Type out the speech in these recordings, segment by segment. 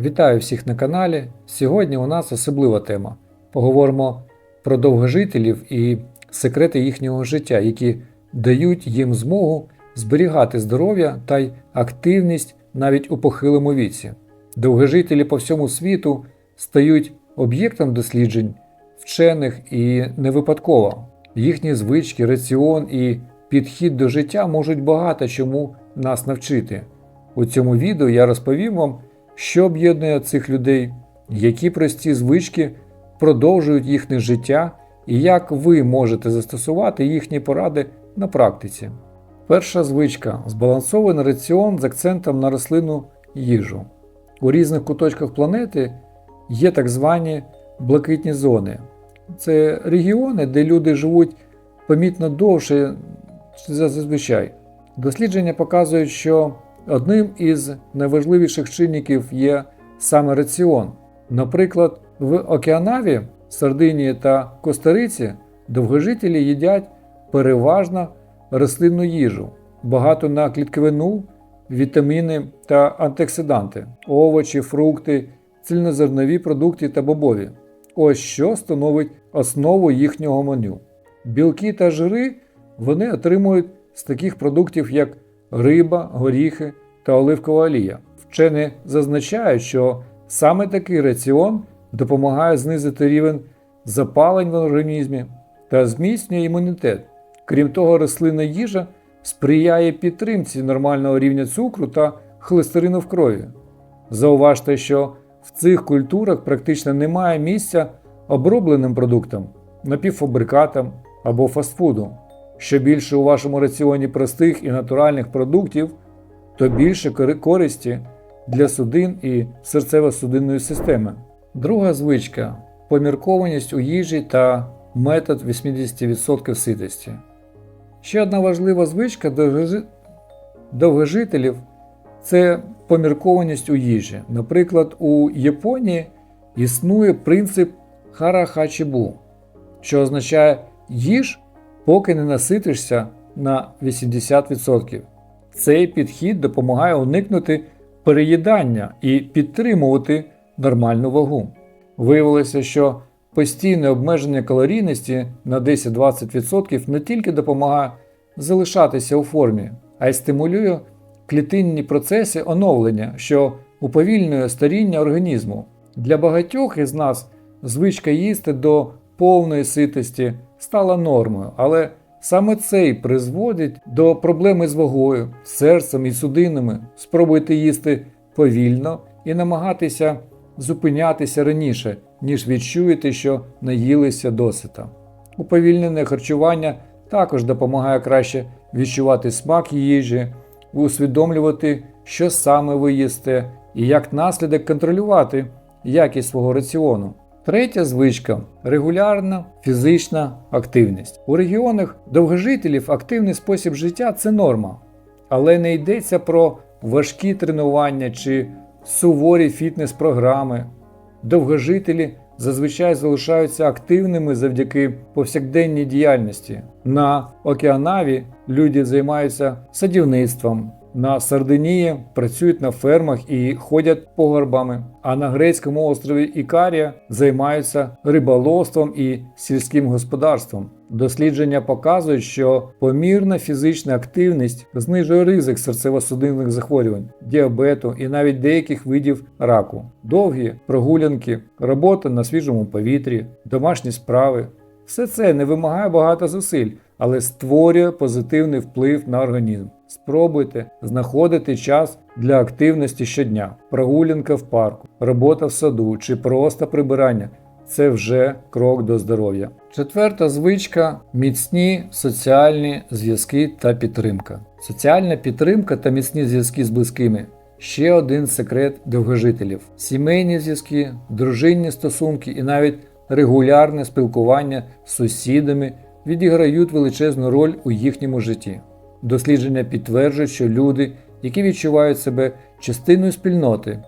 Вітаю всіх на каналі. Сьогодні у нас особлива тема. Поговоримо про довгожителів і секрети їхнього життя, які дають їм змогу зберігати здоров'я та й активність навіть у похилому віці. Довгожителі по всьому світу стають об'єктом досліджень вчених і не випадково. Їхні звички, раціон і підхід до життя можуть багато чому нас навчити. У цьому відео я розповім вам, що об'єднує цих людей, які прості звички продовжують їхнє життя і як ви можете застосувати їхні поради на практиці. Перша звичка збалансований раціон з акцентом на рослинну їжу. У різних куточках планети є так звані блакитні зони. Це регіони, де люди живуть помітно довше за зазвичай. Дослідження показують, що одним із найважливіших чинників є саме раціон. Наприклад, в Океанаві, Сардинії та Костариці довгожителі їдять переважно рослинну їжу, багато на клітковину, вітаміни та антиоксиданти, овочі, фрукти, цільнозернові продукти та бобові. Ось що становить основу їхнього меню. Білки та жири вони отримують з таких продуктів, як риба, горіхи та оливкова олія. Вчені зазначають, що саме такий раціон допомагає знизити рівень запалень в організмі та зміцнює імунітет. Крім того, рослинна їжа сприяє підтримці нормального рівня цукру та холестерину в крові. Зауважте, що в цих культурах практично немає місця обробленим продуктам, напівфабрикатам або фастфуду. Що більше у вашому раціоні простих і натуральних продуктів, то більше користі для судин і серцево-судинної системи. Друга звичка поміркованість у їжі та метод 80% ситості. Ще одна важлива звичка довгожителів це поміркованість у їжі. Наприклад, у Японії існує принцип харахачібу, що означає їж, поки не наситишся на 80%. Цей підхід допомагає уникнути переїдання і підтримувати нормальну вагу. Виявилося, що постійне обмеження калорійності на 10-20% не тільки допомагає залишатися у формі, а й стимулює клітинні процеси оновлення, що уповільнює старіння організму. Для багатьох із нас звичка їсти до повної ситості стала нормою, але саме це й призводить до проблеми з вагою, серцем і судинами. Спробуйте їсти повільно і намагатися зупинятися раніше, ніж відчуєте, що наїлися досита. Уповільнене харчування також допомагає краще відчувати смак їжі, усвідомлювати, що саме ви їсте, і як наслідок контролювати якість свого раціону. Третя звичка регулярна фізична активність. У регіонах довгожителів активний спосіб життя це норма, але не йдеться про важкі тренування чи суворі фітнес-програми. Довгожителі зазвичай залишаються активними завдяки повсякденній діяльності. На Океанаві люди займаються садівництвом. На Сардинії працюють на фермах і ходять погорбами, а на грецькому острові Ікарія займаються риболовством і сільським господарством. Дослідження показують, що помірна фізична активність знижує ризик серцево-судинних захворювань, діабету і навіть деяких видів раку. Довгі прогулянки, робота на свіжому повітрі, домашні справи все це не вимагає багато зусиль, але створює позитивний вплив на організм. Спробуйте знаходити час для активності щодня, прогулянка в парку, робота в саду чи просто прибирання. Це вже крок до здоров'я. Четверта звичка міцні соціальні зв'язки та підтримка. Соціальна підтримка та міцні зв'язки з близькими ще один секрет довгожителів. Сімейні зв'язки, дружинні стосунки і навіть регулярне спілкування з сусідами відіграють величезну роль у їхньому житті. Дослідження підтверджують, що люди, які відчувають себе частиною спільноти,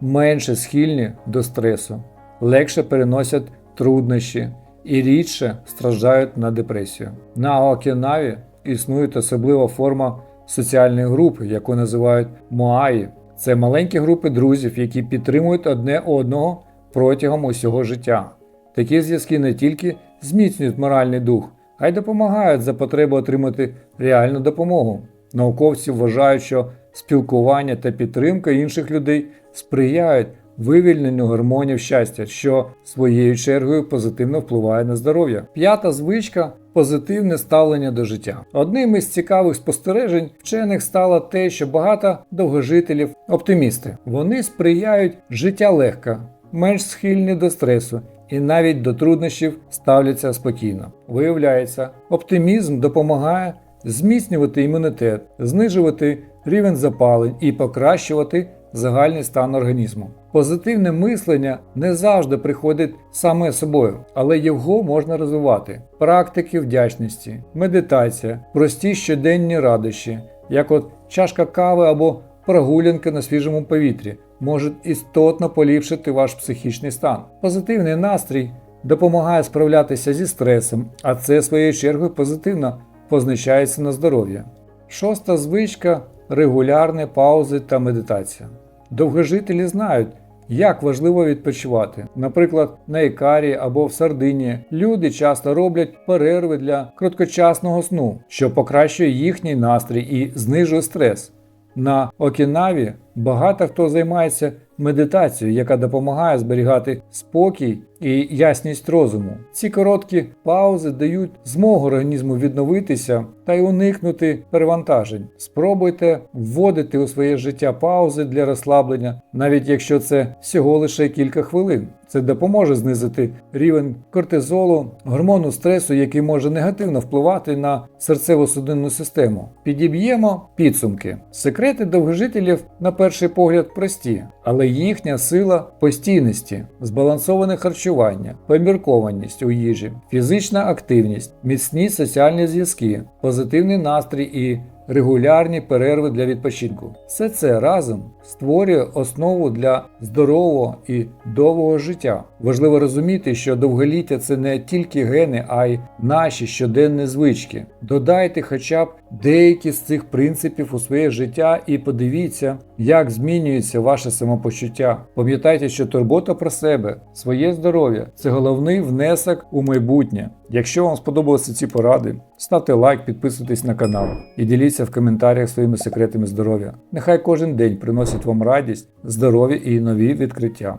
менше схильні до стресу, легше переносять труднощі і рідше страждають на депресію. На Окінаві існує особлива форма соціальної групи, яку називають Моаї. Це маленькі групи друзів, які підтримують одне одного протягом усього життя. Такі зв'язки не тільки зміцнюють моральний дух, а й допомагають за потреби отримати реальну допомогу. Науковці вважають, що спілкування та підтримка інших людей сприяють вивільненню гормонів щастя, що своєю чергою позитивно впливає на здоров'я. П'ята звичка позитивне ставлення до життя. Одним із цікавих спостережень вчених стало те, що багато довгожителів оптимісти. Вони сприяють життя легко, менш схильні до стресу і навіть до труднощів ставляться спокійно. Виявляється, оптимізм допомагає зміцнювати імунітет, знижувати рівень запалень і покращувати загальний стан організму. Позитивне мислення не завжди приходить саме собою, але його можна розвивати. Практики вдячності, медитація, прості щоденні радощі, як от чашка кави або прогулянка на свіжому повітрі, можуть істотно поліпшити ваш психічний стан. Позитивний настрій допомагає справлятися зі стресом, а це своєю чергою позитивно позначається на здоров'я. Шоста звичка регулярні паузи та медитація. Довгожителі знають, як важливо відпочивати. Наприклад, на Ікарі або в Сардинії люди часто роблять перерви для короткочасного сну, що покращує їхній настрій і знижує стрес. На Окінаві багато хто займається медитацією, яка допомагає зберігати спокій і ясність розуму. Ці короткі паузи дають змогу організму відновитися та й уникнути перевантажень. Спробуйте вводити у своє життя паузи для розслаблення, навіть якщо це всього лише кілька хвилин. Це допоможе знизити рівень кортизолу, гормону стресу, який може негативно впливати на серцево-судинну систему. Підіб'ємо підсумки. Секрети довгожителів, на перший погляд, прості, але їхня сила постійності, збалансоване харчування, поміркованість у їжі, фізична активність, міцні соціальні зв'язки, позитивний настрій і регулярні перерви для відпочинку. Все це разом створює основу для здорового і довгого життя. Важливо розуміти, що довголіття це не тільки гени, а й наші щоденні звички. Додайте хоча б деякі з цих принципів у своє життя і подивіться, як змінюється ваше самопочуття. Пам'ятайте, що турбота про себе, своє здоров'я це головний внесок у майбутнє. Якщо вам сподобалися ці поради, ставте лайк, підписуйтесь на канал і діліться в коментарях своїми секретами здоров'я. Нехай кожен день приносить вам радість, здоров'я і нові відкриття.